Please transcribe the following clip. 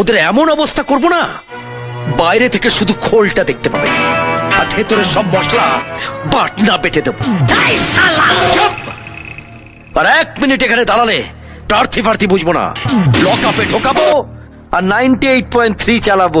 ওদের এমন অবস্থা করব না। বাইরে থেকে শুধু খোলটা দেখতে পাবে। আর ভেতরে সব মশলা বাটনা বেটে দেবো। আর এক মিনিট এখানে দাঁড়ালে প্রার্থী প্রার্থী বুঝব না। লক আপে ঢোকাবো আর নাইনটি এইট পয়েন্ট থ্রি চালাবো।